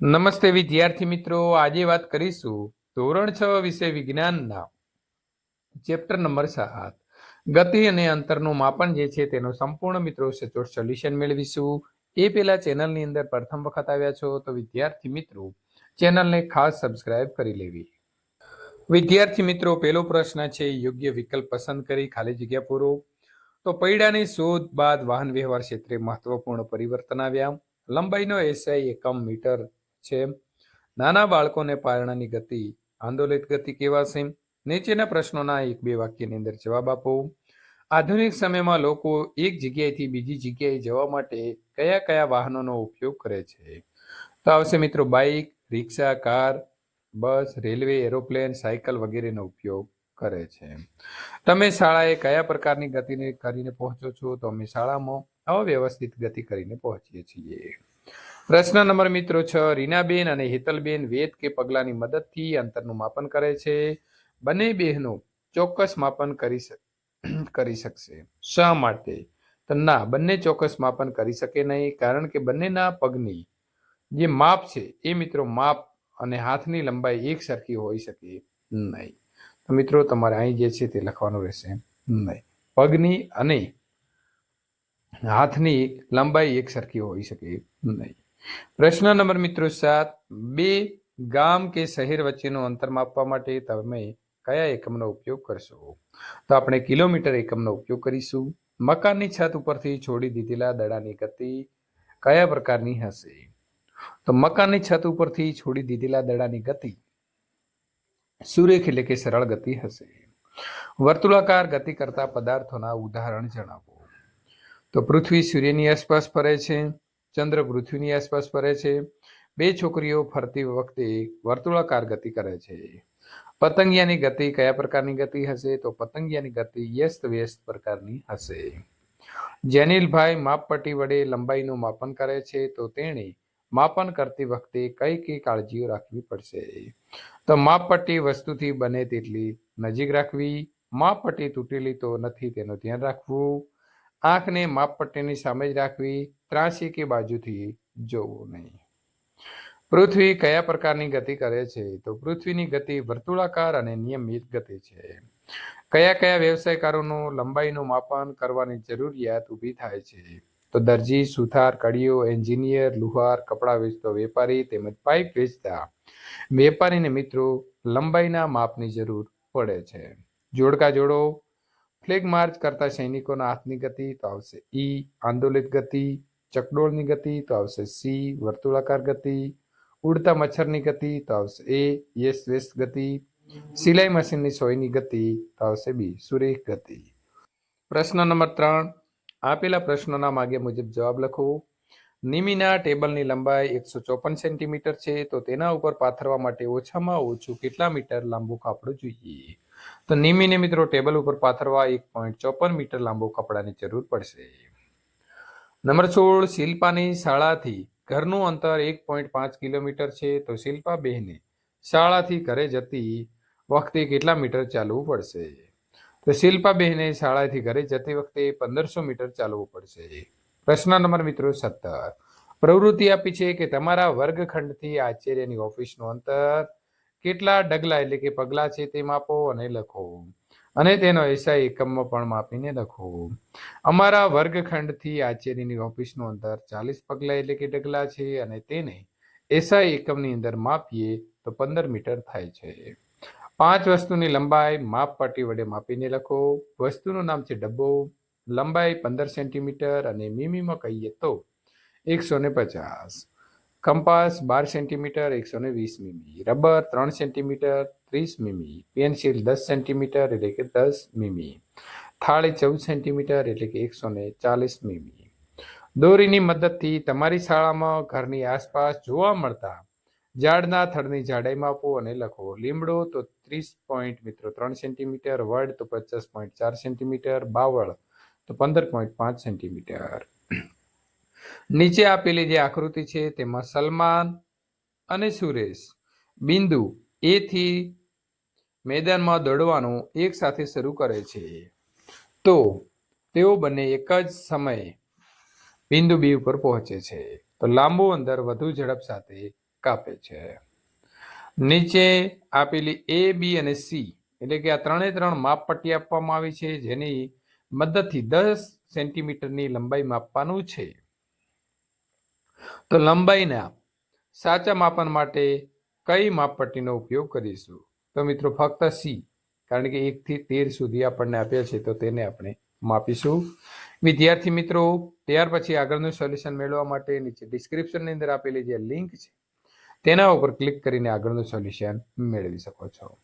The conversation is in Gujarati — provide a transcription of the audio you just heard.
નમસ્તે વિદ્યાર્થી મિત્રો, આજે વાત કરીશું ધોરણ છ વિષય વિજ્ઞાનના ચેપ્ટર નંબર સાત. ગતિ અને અંતરનું માપન જે છે તેનો સંપૂર્ણ મિત્રો સચોટ સોલ્યુશન મેળવીશું. એ પહેલા ચેનલની અંદર પ્રથમ વખત આવ્યા છો તો વિદ્યાર્થી મિત્રો, ચેનલને ખાસ સબસ્ક્રાઇબ કરી લેવી. વિદ્યાર્થી મિત્રો, પહેલો પ્રશ્ન છે, યોગ્ય વિકલ્પ પસંદ કરી ખાલી જગ્યા પૂરો. તો પૈડાની શોધ બાદ વાહન વ્યવહાર ક્ષેત્રે મહત્વપૂર્ણ પરિવર્તન આવ્યા. લંબાઈનો એસઆઈ એકમ મીટર છે. નાના બાળકોને પારણાની ગતિ, આંદોલિત ગતિ કહેવાશે નીચેના પ્રશ્નોના એક બે વાક્યની અંદર જવાબ આપો. આધુનિક સમયમાં લોકો એક જગ્યાએથી બીજી જગ્યાએ જવા માટે કયા કયા વાહનોનો ઉપયોગ કરે છે? તો આવશે મિત્રો bike rickshaw, car, bus, railway, aeroplane, cycle વગેરેનો ઉપયોગ કરે છે. તમે શાળાએ કયા પ્રકારની ગતિને કરીને પહોંચો છો? તો અમે શાળામાં અવ્યવસ્થિત ગતિ કરીને પહોંચીએ છીએ. પ્રશ્ન નંબર મિત્રો છ, રીનાબેન અને હેતલબેન વેદ કે પગલાની મદદથી અંતરનું માપન કરે છે? બંને બહેનો ચોક્કસ માપન કરી કરી શકશે. શા માટે? તો ના, બંને ચોક્કસ માપન કરી શકે નહીં, કારણ કે બંનેના પગની જે માપ છે, એ મિત્રો માપ અને હાથની લંબાઈ એક સરખી હોઈ શકે નહીં. તો મિત્રો, તમારે અહીં જે છે તે લખવાનું રહેશે નહીં. પગની અને હાથની લંબાઈ એક સરખી હોઈ શકે નહીં. પ્રશ્ન નંબર મિત્રો સાત, બે ગામ કે શહેર વચ્ચેનું અંતર માપવા માટે તમે કયા એકમનો ઉપયોગ કરશો? તો આપણે કિલોમીટર એકમનો ઉપયોગ કરીશું. મકાનની છત ઉપરથી છોડી દીધેલા દડાની ગતિ કયા પ્રકારની હશે? તો મકાનની છત ઉપરથી છોડી દીધેલા દડાની ગતિ સુરેખ એટલે કે સરળ ગતિ હશે. વર્તુળાકાર ગતિ કરતા પદાર્થોના ઉદાહરણ જણાવો. તો પૃથ્વી સૂર્યની આસપાસ ફરે છે. ચંદ્ર પૃથ્વીની આસપાસ ફરે છે. બે છોકરીઓ ફરતી વખતે વર્તુળાકાર ગતિ કરે છે. પતંગિયાની ગતિ કયા પ્રકારની ગતિ હશે? તો પતંગિયાની ગતિ વ્યસ્ત વ્યસ્ત પ્રકારની હશે. જેનિલભાઈ માપપટ્ટી વડે લંબાઈનું માપન કરે છે. તો તેણે માપન કરતી વખતે કઈ કઈ કાળજીઓ રાખવી પડશે? તો માપપટ્ટી વસ્તુથી બને તેટલી નજીક રાખવી. માપપટ્ટી તૂટેલી તો નથી, તેનું ધ્યાન રાખવું. આંખને માપપટ્ટીની સામે જ રાખવી. ત્રાસી કે બાજુથી જોવું નહીં. પૃથ્વી કયા પ્રકારની ગતિ કરે છે? તો પૃથ્વીની ગતિ વર્તુળાકાર અને નિયમિત ગતિ છે. કયા કયા વ્યવસાયકારોનું લંબાઈનું માપન કરવાની જરૂરિયાત ઊભી થાય છે? તો દરજી, સુથાર, કડીઓ, એન્જિનિયર, લુહાર, કપડાં વેચતો વેપારી તેમજ પાઇપ વેચતા વેપારીને મિત્રો લંબાઈના માપની જરૂર પડે છે. જોડકા જોડો, ફ્લેગ માર્ચ કરતા સૈનિકોના હાથની ગતિ તો આવશે ઈ આંદોલિત ગતિ ચકડોળની ગતિ તો આવશે સી વર્તુળાકાર ગતિ. ઉડતા મચ્છરની ગતિ તો આવશે એ યસ વેસ્ટ ગતિ. સિલાઈ મશીનની સોયની ગતિ તો આવશે બી સુરેખ ગતિ. પ્રશ્ન નંબર ત્રણ. આપેલા પ્રશ્નોના માગ્યા મુજબ જવાબ લખો. નિમીના ટેબલની લંબાઈ એકસો ચોપન સેન્ટીમીટર છે, તો તેના ઉપર પાથરવા માટે ઓછામાં ઓછું કેટલા મીટર લાંબુ કાપડું જોઈએ? તો નિમીને મિત્રો ટેબલ ઉપર પાથરવા એક પોઈન્ટ ચોપન મીટર લાંબુ કપડાની જરૂર પડશે. નંબર સોળ, શિલ્પાની શાળાથી ઘરનું અંતર એક પોઈન્ટ પાંચ કિલોમીટર છે તો શિલ્પા બહેને શાળાથી ઘરે જતી વખતે કેટલા મીટર ચાલવું પડશે? તો શિલ્પા બહેને શાળાથી ઘરે જતી વખતે પંદરસો મીટર ચાલવું પડશે. પ્રશ્ન નંબર મિત્રો સત્તર. પ્રવૃત્તિ આપી છે કે તમારા વર્ગખંડથી આચાર્યની ઓફિસનું અંતર કેટલા ડગલા એટલે કે પગલા છે તે માપો અને લખો. અને તેનો એસઆઈ એકમમાં પણ માપીને લખો અમારા વર્ગખંડથી આચાર્યની ઓફિસનું અંતર ચાલીસ પગલા એટલે કે ડગલા છે અને તેને એસઆઈ એકમની અંદર માપીએ તો પંદર મીટર થાય છે. પાંચ વસ્તુની લંબાઈ માપ પાટી વડે માપીને લખો. વસ્તુનું નામ છે ડબ્બો. લંબાઈ પંદર સેન્ટીમીટર અને મીમીમાં કહીએ તો એકસો ને પચાસ. કંપાસ બાર સેન્ટીમીટર એકસો ને વીસ મીમી. રબર ત્રણ સેન્ટીમીટર, ત્રીસ મીમી. પેન્સિલ દસ સેન્ટીમીટર, એટલે કે દસ મીમી. થાળી ચૌદ સેન્ટીમીટર, એટલે કે એકસો ને ચાલીસ મીમી. દોરીની મદદથી તમારી શાળામાં ઘરની આસપાસ જોવા મળતા ઝાડના થડની જાડાઈ માપો અને લખો. લીમડો તો ત્રીસ પોઈન્ટ, મિત્રો, ત્રણ સેન્ટીમીટર, વડ તો પચાસ પોઈન્ટ ચાર સેન્ટીમીટર, બાવળ તો પંદર પોઈન્ટ પાંચ સેન્ટીમીટર. નીચે આપેલી જે આકૃતિ છે તેમાં સલમાન અને સુરેશ. બિંદુ એ થી મેદાનમાં દોડવાનું એક સાથે શરૂ કરે છે. તો તેઓ બંને એક જ સમયે બિંદુ બી ઉપર પહોંચે છે. તો લાંબુ અંદર વધુ ઝડપ સાથે કાપે છે. નીચે આપેલી એ, બી અને સી એટલે કે આ ત્રણે ત્રણ માપપટ્ટી આપવામાં આવી છે જેની મદદથી દસ સેન્ટીમીટરની લંબાઈ માપવાનું છે. તો લંબાઈના સાચા માપન માટે કઈ માપપટ્ટીનો ઉપયોગ કરીશું? તો મિત્રો ફક્ત સી, કારણ કે એકથી તેર સુધી આપણને આપ્યા છે, તો તેને આપણે માપીશું. વિદ્યાર્થી મિત્રો, ત્યાર પછી આગળનું સોલ્યુશન મેળવવા માટે નીચે ડિસ્ક્રિપ્શનની અંદર આપેલી જે લિંક છે, તેના ઉપર ક્લિક કરીને આગળનું સોલ્યુશન મેળવી શકો છો.